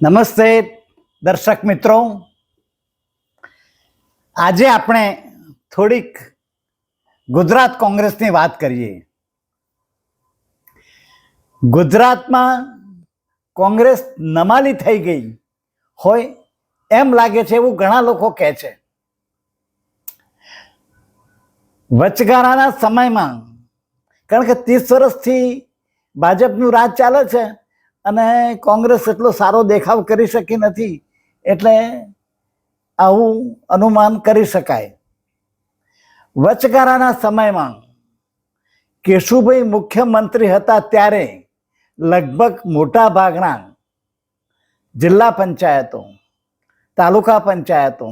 નમસ્તે દર્શક મિત્રો. આજે આપણે થોડીક ગુજરાત કોંગ્રેસની વાત કરીએ. ગુજરાતમાં કોંગ્રેસ નમાલી થઈ ગઈ હોય એમ લાગે છે એવું ઘણા લોકો કહે છે. વચગાળાના સમયમાં, કારણ કે ત્રીસ વર્ષથી ભાજપનું રાજ ચાલે છે અને કોંગ્રેસ એટલો સારો દેખાવ કરી શકી નથી, એટલે આવું અનુમાન કરી શકાય. વચગાળાના સમયમાં કેશુભાઈ મુખ્યમંત્રી હતા ત્યારે લગભગ મોટા ભાગના જિલ્લા પંચાયતો, તાલુકા પંચાયતો,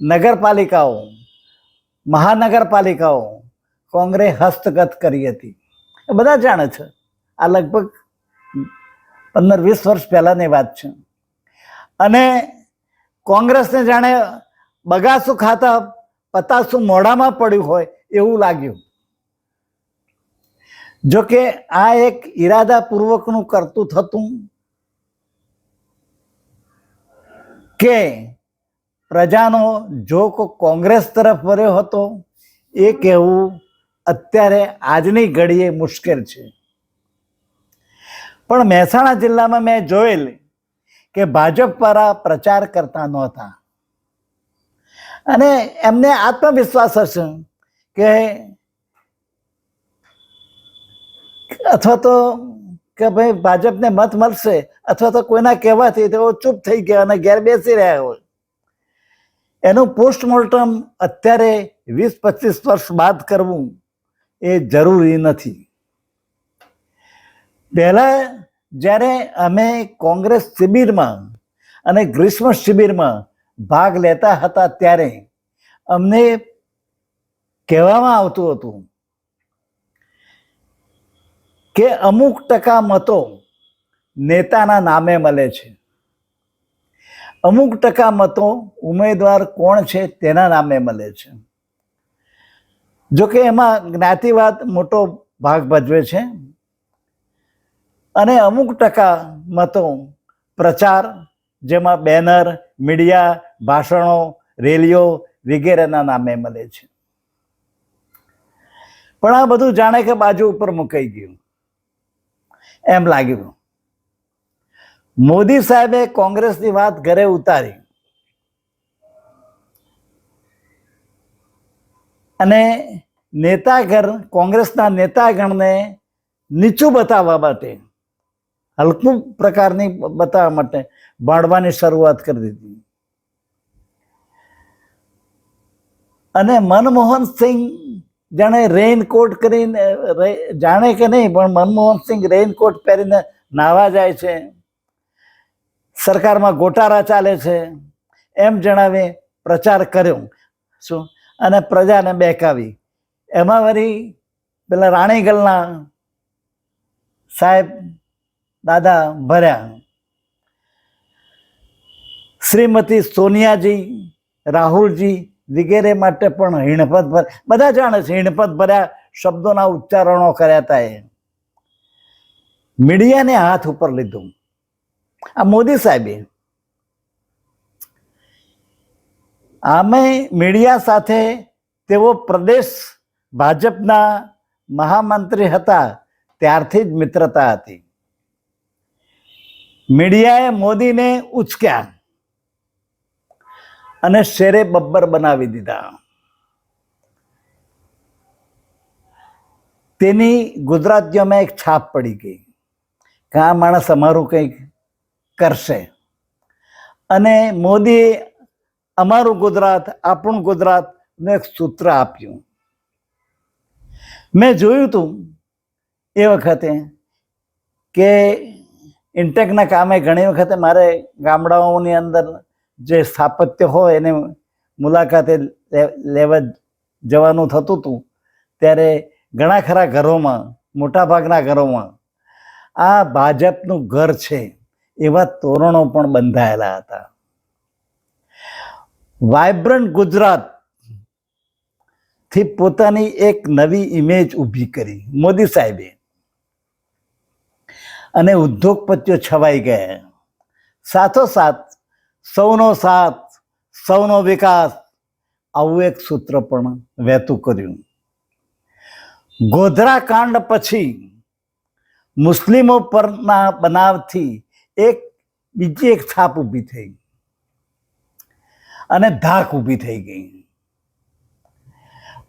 નગરપાલિકાઓ, મહાનગરપાલિકાઓ કોંગ્રેસ હસ્તગત કરી હતી. બધા જાણે છે. આ લગભગ પંદર, વીસ વર્ષ પહેલાંની વાત છે. અને કોંગ્રેસને જાણે બગાસું ખાતા પતાસું મોઢામાં પડ્યું હોય એવું લાગ્યું. જો કે આ એક ઈરાદાપૂર્વકનું કરતું થતું કે પ્રજાનો જોક કોંગ્રેસ તરફ વર્યો હતો, એ કહેવું અત્યારે આજની ઘડીએ મુશ્કેલ છે. પણ મહેસાણા જિલ્લામાં મેં જોયેલ કે ભાજપ વાળા પ્રચાર કરતા નહોતા. અને એમને આત્મવિશ્વાસ હશે કે અથવા તો કે ભાઈ ભાજપને મત મળશે અથવા તો કોઈના કહેવાથી તેઓ ચૂપ થઈ ગયા અને ઘેર બેસી રહ્યા હોય. એનું પોસ્ટમોર્ટમ અત્યારે વીસ પચીસ વર્ષ બાદ કરવું એ જરૂરી નથી. પહેલા જ્યારે અમે કોંગ્રેસ શિબિરમાં અને ગ્રીષ્મ શિબિરમાં ભાગ લેતા હતા ત્યારે અમને કહેવામાં આવતું હતું કે અમુક ટકા મતો નેતાના નામે મળે છે. અમુક ટકા મતો ઉમેદવાર કોણ છે તેના નામે મળે છે. જોકે એમાં જ્ઞાતિવાદ મોટો ભાગ ભજવે છે. અને અમુક ટકા મતો પ્રચાર, જેમાં બેનર, મીડિયા, ભાષણો, રેલીઓ વગેરેના નામે મળે છે. પણ આ બધું જાણે કે બાજુ ઉપર મુકાઈ ગયું. એમ લાગ્યું. મોદી સાહેબે કોંગ્રેસની વાત ઘરે ઉતારી. અને નેતાગણ, કોંગ્રેસના નેતાગણને નીચું બતાવવા માટે હલકું પ્રકારની બતાવવા માટે બાળવાની શરૂઆત કરી દીધી. અને મનમોહન સિંહ જાણે રેઇનકોટ કરીને જાણે કે નહીં, પણ મનમોહન સિંહ રેઇનકોટ પહેરીને નાવા જાય છે. સરકારમાં ગોટારા ચાલે છે. એમ જણાવી પ્રચાર કર્યો. શું? અને પ્રજાને બેકાવી. એમાં વળી પેલા રાણીગલના સાહેબ દાદા ભર્યા. શ્રીમતી સોનિયાજી, રાહુલજી વગેરે માટે પણ હિણપત ભર, બધા જાણે છે હિણપત ભર્યા શબ્દોના ઉચ્ચારણો કર્યા હતા એ. મીડિયાને હાથ ઉપર લીધું. આ મોદી સાહેબે. આમે મીડિયા સાથે તેઓ પ્રદેશ ભાજપના મહામંત્રી હતા, ત્યારથી જ મિત્રતા હતી. મીડિયાએ મોદીને ઉચક્યા અને શેરે બબ્બર બનાવી દીધા. તેની ગુજરાતીઓમાં એક છાપ પડી ગઈ કે આ માણસ અમારું કંઈક કરશે. અને મોદીએ અમારું ગુજરાત, આપણું ગુજરાતનું એક સૂત્ર આપ્યું. મેં જોયું હતું એ વખતે કે ઇન્ટેકના કામે ઘણી વખતે મારે ગામડાઓની અંદર જે સ્થાપત્ય હોય એને મુલાકાતે લેવા જવાનું થતું હતું, ત્યારે ઘણા ખરા ઘરોમાં, મોટાભાગના ઘરોમાં આ ભાજપનું ઘર છે એવા તોરણો પણ બંધાયેલા હતા. વાયબ્રન્ટ ગુજરાતથી પોતાની એક નવી ઇમેજ ઊભી કરી. મોદી સાહેબે અને ઉદ્યોગપતિઓ છવાઈ ગયા. સાથોસાથ, સૌનો સાથ, સૌનો વિકાસ, આવું એક સૂત્ર પણ વહેતું કર્યું. ગોધરા કાંડ પછી મુસ્લિમો પરના બનાવથી એક, બીજી એક છાપ ઊભી થઈ. અને ધાક ઊભી થઈ ગઈ.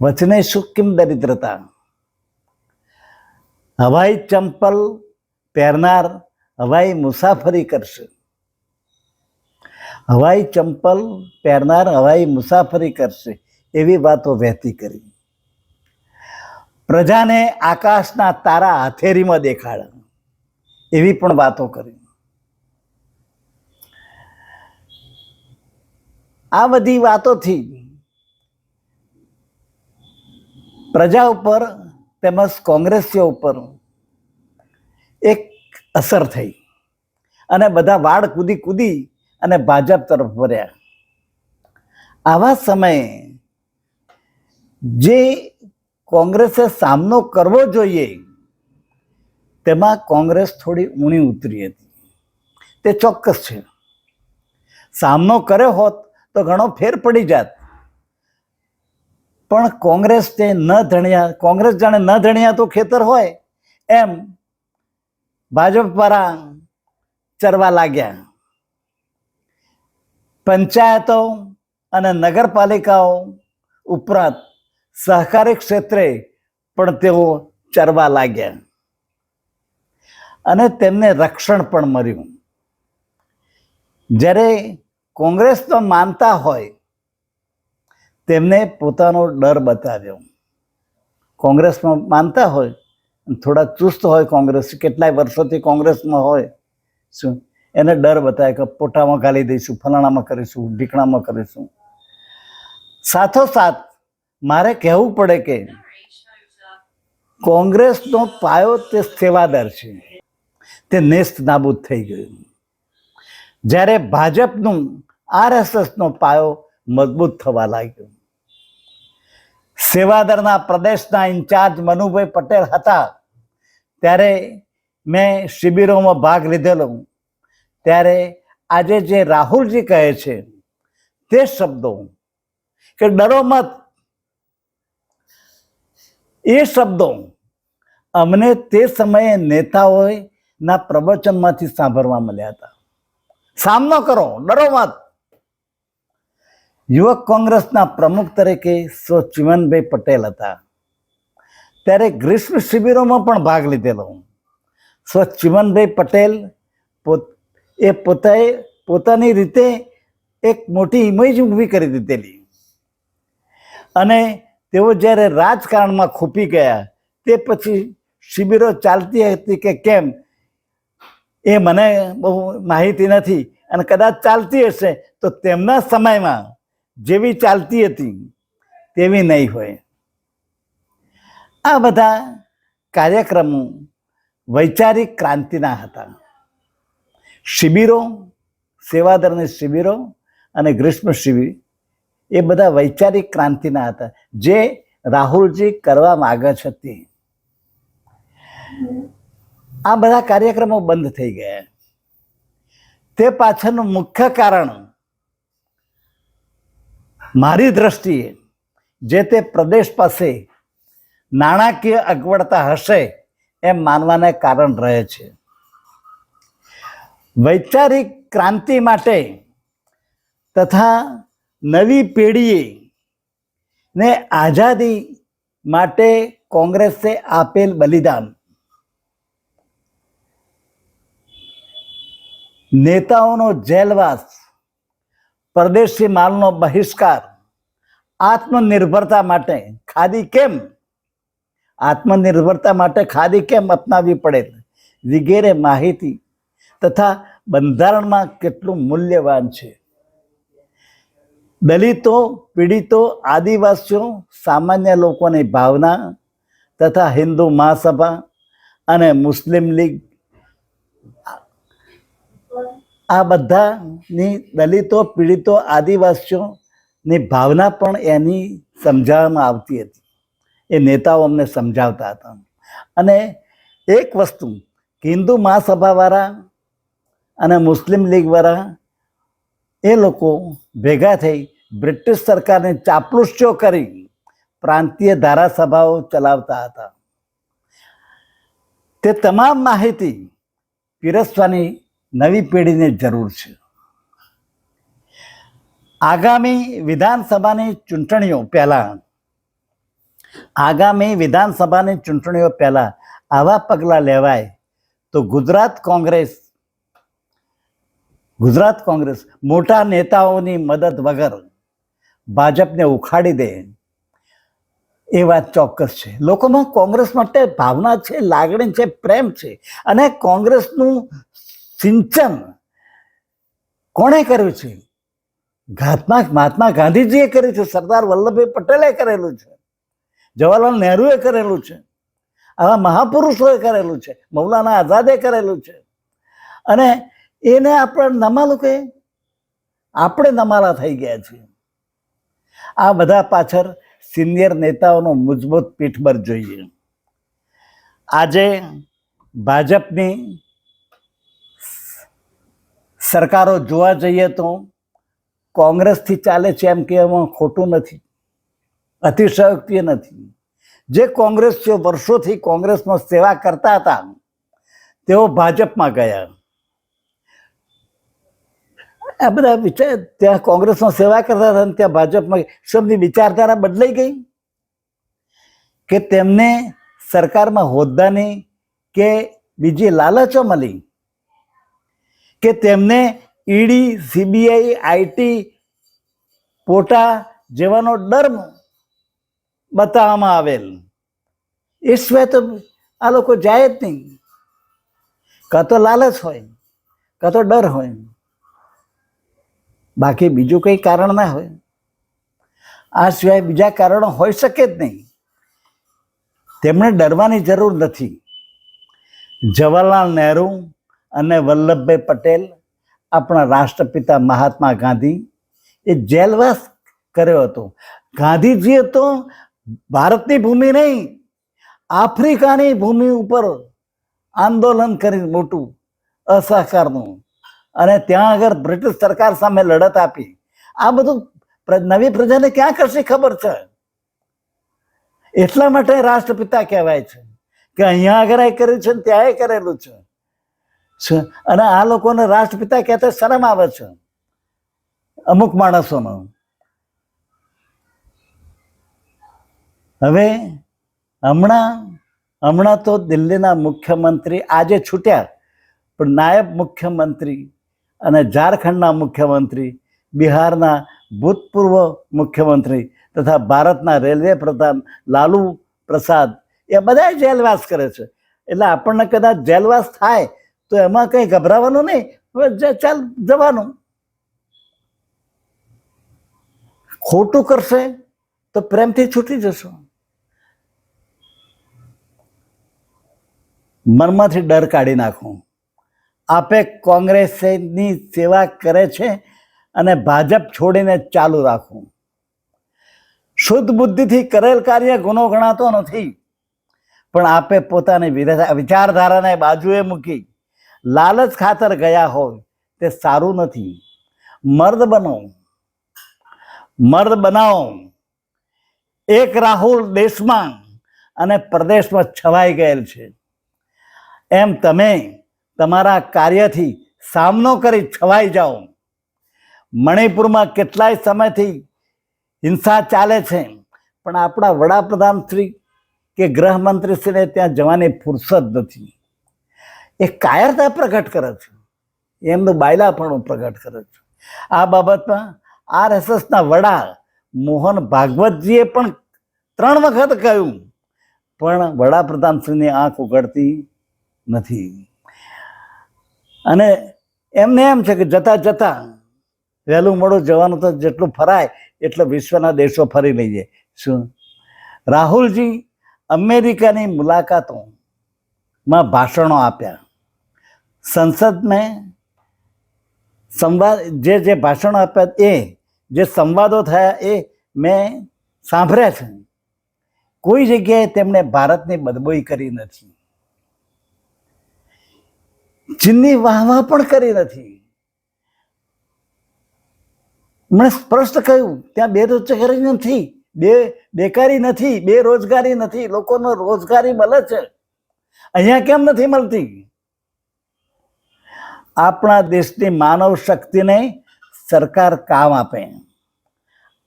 વચને સુકિમ દરિદ્રતા? હવાઈ ચંપલ પહેરનાર હવાઈ મુસાફરી કરશે. હવાઈ ચંપલ પહેરનાર હવાઈ મુસાફરી કરશે એવી વાતો વહેતી કરી. પ્રજાને આકાશના તારા હથેરીમાં દેખાડા એવી પણ વાતો કરી. આ બધી વાતોથી પ્રજા ઉપર તેમજ કોંગ્રેસીઓ ઉપર એક અસર થઈ. અને બધા વાડ કૂદી કૂદી અને ભાજપ તરફ વર્યા આવા સમયે જે કોંગ્રેસે સામનો કરવો જોઈએ, તેમાં કોંગ્રેસ થોડી ઊણી ઉતરી હતી. તે ચોક્કસ છે. સામનો કર્યો હોત તો ઘણો ફેર પડી જાત. પણ કોંગ્રેસ તે ન ધણ્યા, કોંગ્રેસ જાણે ન ધણ્યા તો ખેતર હોય, એમ ભાજપ વાળા ચરવા લાગ્યા. પંચાયતો અને નગરપાલિકાઓ ઉપરાંત સહકારી ક્ષેત્રે પણ તેઓ ચરવા લાગ્યા. અને તેમને રક્ષણ પણ મળ્યું. જ્યારે કોંગ્રેસ તો માનતા હોય, તેમને પોતાનો ડર બતાવ્યો. કોંગ્રેસમાં માનતા હોય થોડા ચુસ્ત હોય કોંગ્રેસ. કેટલાય વર્ષોથી કોંગ્રેસમાં હોય. શું? એને ડર બતાવે કે પોટામાં ગાલી દઈશું, ફલાણામાં કરીશું, ઢીકણામાં કરીશું. સાથોસાથ, મારે કહેવું પડે કે કોંગ્રેસનો પાયો તે સેવાદાર છે. તે નેસ્ત નાબૂદ થઈ ગયું. જ્યારે ભાજપનું, આરએસએસનો પાયો મજબૂત થવા લાગ્યો. સેવાદરના પ્રદેશના ઇન્ચાર્જ મનુભાઈ પટેલ હતા. ત્યારે મેં શિબિરોમાં ભાગ લીધેલો ત્યારે આજે જે રાહુલજી કહે છે, તે શબ્દો કે ડરો મત. એ શબ્દો અમને તે સમયે નેતાઓના પ્રવચનમાંથી સાંભળવા મળ્યા હતા. સામનો કરો, ડરો મત. યુવક કોંગ્રેસના પ્રમુખ તરીકે સો ચિમનભાઈ પટેલ હતા. ત્યારે ગ્રીષ્મ શિબિરોમાં પણ ભાગ લીધેલો સો ચિમનભાઈ પટેલ પોત, એ પોતાએ, પોતાની રીતે એક મોટી ઇમેજ ઊભી કરી દીધેલી. અને તેઓ જ્યારે રાજકારણમાં ખૂપી ગયા, તે પછી શિબિરો ચાલતી હતી કે કેમ, એ મને બહુ માહિતી નથી. અને કદાચ ચાલતી હશે, તો તેમના સમયમાં જેવી ચાલતી હતી, તેવી નહીં હોય. આ બધા કાર્યક્રમો વૈચારિક ક્રાંતિના હતા. શિબિરો સેવાદરની શિબિરો અને ગ્રીષ્મ શિબિર એ બધા વૈચારિક ક્રાંતિના હતા, જે રાહુલજી કરવા માગે છે તે. આ બધા કાર્યક્રમો બંધ થઈ ગયા. તે પાછળનું મુખ્ય કારણ મારી દ્રષ્ટિએ જે તે પ્રદેશ પાસે નાણાકીય અગવડતા હશે એમ માનવાને કારણ રહે છે. વૈચારિક ક્રાંતિ માટે તથા નવી પેઢીએ ને આઝાદી માટે કોંગ્રેસે આપેલ બલિદાન. નેતાઓનો જેલવાસ પરદેશી માલનો બહિષ્કાર, આત્મનિર્ભરતા માટે ખાદી કેમ? આત્મનિર્ભરતા માટે ખાદી કેમ અપનાવવી પડે? વગેરે માહિતી તથા બંધારણમાં કેટલું મૂલ્યવાન છે? દલિતો, પીડિતો, આદિવાસીઓ, સામાન્ય લોકોની ભાવના તથા હિન્દુ મહાસભા અને મુસ્લિમ લીગ આ બધાની દલિતો, પીડિતો આદિવાસીઓની ભાવના પણ એની સમજાવવામાં આવતી હતી. એ નેતાઓ અમને સમજાવતા હતા. અને એક વસ્તુ, હિન્દુ મહાસભાવાળા અને મુસ્લિમ લીગવાળા એ લોકો ભેગા થઈ બ્રિટિશ સરકારને ચાપલુસ્યો કરી પ્રાંતીય ધારાસભાઓ ચલાવતા હતા. તે તમામ માહિતી પીરસવાની નવી પેઢીને જરૂર છે. આગામી વિધાનસભાની ચૂંટણીઓ પહેલાં, આગામી વિધાનસભાની ચૂંટણીઓ પહેલાં આવા પગલાં લેવાય તો ગુજરાત કોંગ્રેસ ગુજરાત કોંગ્રેસ મોટા નેતાઓની મદદ વગર ભાજપને ઉખાડી દે એ વાત ચોક્કસ છે. લોકોમાં કોંગ્રેસ માટે ભાવના છે, લાગણી છે, પ્રેમ છે અને કોંગ્રેસનું સિંચન કોણે કર્યું છે? મહાત્મા મહાત્મા ગાંધીજીએ કર્યું છે, સરદાર વલ્લભભાઈ પટેલે કરેલું છે, જવાહરલાલ નહેરુએ કરેલું છે, આવા મહાપુરુષોએ કરેલું છે, મૌલાના આઝાદે કરેલું છે. અને એને આપણે નમાલું કે આપણે નમાલા થઈ ગયા છીએ. આ બધા પાછળ સિનિયર નેતાઓનો મજબૂત પીઠબળ જોઈએ. આજે ભાજપની સરકારો જોવા જઈએ તો કોંગ્રેસથી ચાલે છે એમ કહેવામાં ખોટું નથી, અતિશયોક્તિ નથી. જે કોંગ્રેસીઓ વર્ષોથી કોંગ્રેસમાં સેવા કરતા હતા, તેઓ ભાજપમાં ગયા. આ બધા વિચાર, ત્યાં કોંગ્રેસમાં સેવા કરતા હતા ત્યાં ભાજપમાં શબ્દની વિચારધારા બદલાઈ ગઈ કે તેમને સરકારમાં હોદ્દાની કે બીજી લાલચો મળી? કે તેમને ઈડી, સીબીઆઈ આઈટી પોટા જેવાનો ડર બતાવવામાં આવેલ. એ સિવાય તો આ લોકો જાય જ નહીં. કાં તો લાલચ હોય, કાં તો ડર હોય. બાકી બીજું કંઈ કારણ ના હોય. આ સિવાય બીજા કારણો હોઈ શકે જ નહીં. તેમણે ડરવાની જરૂર નથી. જવાહરલાલ નહેરુ અને વલ્લભભાઈ પટેલ, આપણા રાષ્ટ્રપિતા મહાત્મા ગાંધી, એ જેલવાસ કર્યો હતો. ગાંધીજીએ તો ભારતની ભૂમિ નહીં, આફ્રિકાની ભૂમિ ઉપર આંદોલન કરી મોટું, અસહકારનું. અને ત્યાં આગળ બ્રિટિશ સરકાર સામે લડત આપી. આ બધું નવી પ્રજાને ક્યાં કરશે ખબર છે? એટલા માટે રાષ્ટ્રપિતા કહેવાય છે કે અહીંયા આગળ એ કર્યું છે ને ત્યાં કરેલું છે. છે. અને આ લોકોને રાષ્ટ્રપિતા કહેતા શરમ આવે છે. અમુક માણસોનો. હવે હમણાં હમણાં તો દિલ્હીના મુખ્યમંત્રી આજે છૂટ્યા. પણ નાયબ મુખ્યમંત્રી અને ઝારખંડના મુખ્યમંત્રી, બિહારના ભૂતપૂર્વ મુખ્યમંત્રી તથા ભારતના રેલવે પ્રધાન લાલુ પ્રસાદ, એ બધા જેલવાસ કરે છે. એટલે આપણને કદાચ જેલવાસ થાય તો એમાં કંઈ ગભરાવાનું નહીં. હવે ચાલ જવાનું. ખોટું કરશે તો પ્રેમથી છૂટી જશો. મનમાંથી ડર કાઢી નાખો. આપે કોંગ્રેસની સેવા કરે છે અને ભાજપ છોડીને ચાલુ રાખવું શુદ્ધ બુદ્ધિથી કરેલ કાર્ય ગુનો ગણાતો નથી. પણ આપે પોતાની વિચારધારાને બાજુએ મૂકી લાલચ ખાતર ગયા હોય તે સારું નથી. મર્દ બનો. મર્દ બનાવો. એક રાહુલ દેશમાં અને પ્રદેશમાં છવાઈ ગયેલ છે. એમ તમે તમારા કાર્યથી સામનો કરી છવાઈ જાઓ. મણિપુરમાં કેટલાય સમયથી હિંસા ચાલે છે, પણ આપણા વડાપ્રધાન શ્રી કે ગૃહમંત્રીશ્રીને ત્યાં જવાની ફુરસદ નથી. એ કાયરતા પ્રગટ કરે છે. એમનું બાયલાપણું પ્રગટ કરે છે. આ બાબતમાં આરએસએસના વડા મોહન ભાગવતજીએ પણ ત્રણ વખત કહ્યું, પણ વડાપ્રધાનશ્રીની આંખ ઉગડતી નથી. અને એમને એમ છે કે જતા જતા વહેલું મોડું જવાનું તો જેટલું ફરાય એટલો વિશ્વના દેશો ફરી લઈએ. શું? રાહુલજી અમેરિકાની મુલાકાતોમાં ભાષણો આપ્યા. સંસદ મેં સંવાદ, જે જે ભાષણો આપ્યા એ, જે સંવાદો થયા એ મેં સાંભળ્યા છે. કોઈ જગ્યાએ તેમણે ભારતની બદબોઈ કરી નથી. ચીનની વાહવાહ પણ કરી નથી. મને સ્પષ્ટ કહ્યું, ત્યાં બેરોજગારી નથી, બે, બેકારી નથી, બેરોજગારી નથી, લોકોનો રોજગારી મળે છે. અહીંયા કેમ નથી મળતી? આપણા દેશની માનવ શક્તિને સરકાર કામ આપે.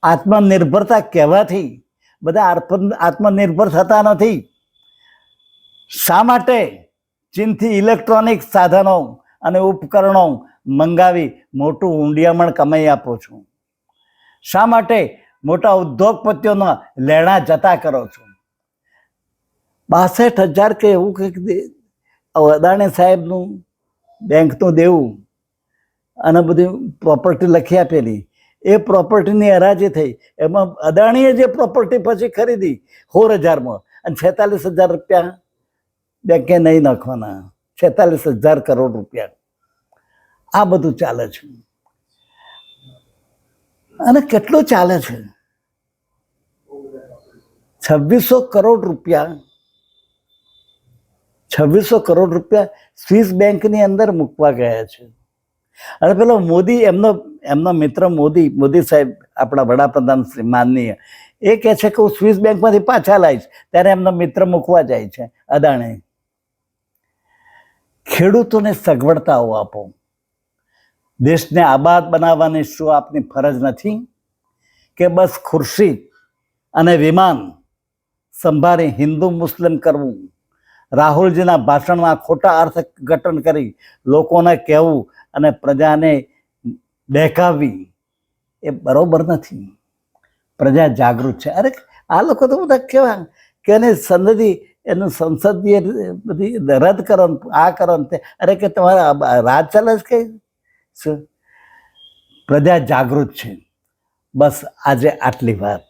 આત્મનિર્ભરતા કહેવાથી બધા આત્મ- આત્મનિર્ભર થતા નથી. શા માટે? ચીનથી ઇલેક્ટ્રોનિક સાધનો અને ઉપકરણો મંગાવી મોટું ઊંડિયામણ કમાઈ આપો છું. શા માટે? મોટા ઉદ્યોગપતિઓના લેણા જતા કરો છો. બાસઠ હજાર કે એવું કંઈક અદાણી સાહેબનું બેંકનું દેવું. અને બધી પ્રોપર્ટી લખી આપેલી. એ પ્રોપર્ટીની હરાજી થઈ. એમાં અદાણીએ જે પ્રોપર્ટી પછી ખરીદી, સોળ હજારમાં. અને છેતાલીસ હજાર રૂપિયા બેંકે નહીં નાખવાના. છેતાલીસ હજાર કરોડ રૂપિયા. આ બધું ચાલે છે. અને કેટલું ચાલે છે? છવ્વીસો કરોડ રૂપિયા છવ્વીસો કરોડ રૂપિયા સ્વિસ બેંકની અંદર મૂકવા ગયા છે. અને પેલો મોદી, એમનો એમનો મિત્ર મોદી મોદી સાહેબ, આપણા વડાપ્રધાન શ્રી માનનીય, એ કહે છે કે હું સ્વિસ બેંકમાંથી પાછા લાવીશ, ત્યારે એમનો મિત્ર મૂકવા જાય છે અદાણી. ખેડૂતોને સગવડતાઓ આપો. દેશને આબાદ બનાવવાની શું આપની ફરજ નથી? કે બસ ખુરશી અને વિમાન સંભાળી હિન્દુ મુસ્લિમ કરવું? રાહુલજીના ભાષણમાં ખોટા અર્થઘટન કરી લોકોને કહેવું અને પ્રજાને બહેકાવવી એ બરોબર નથી. પ્રજા જાગૃત છે. અરે, આ લોકો તો બધા કેવા કે એને સંદિ એનું સંસદીય બધી રદ કરો આ કરો તે, અરે કે તમારા રાજ ચાલે છે કે શું? પ્રજા જાગૃત છે. બસ આજે આટલી વાત.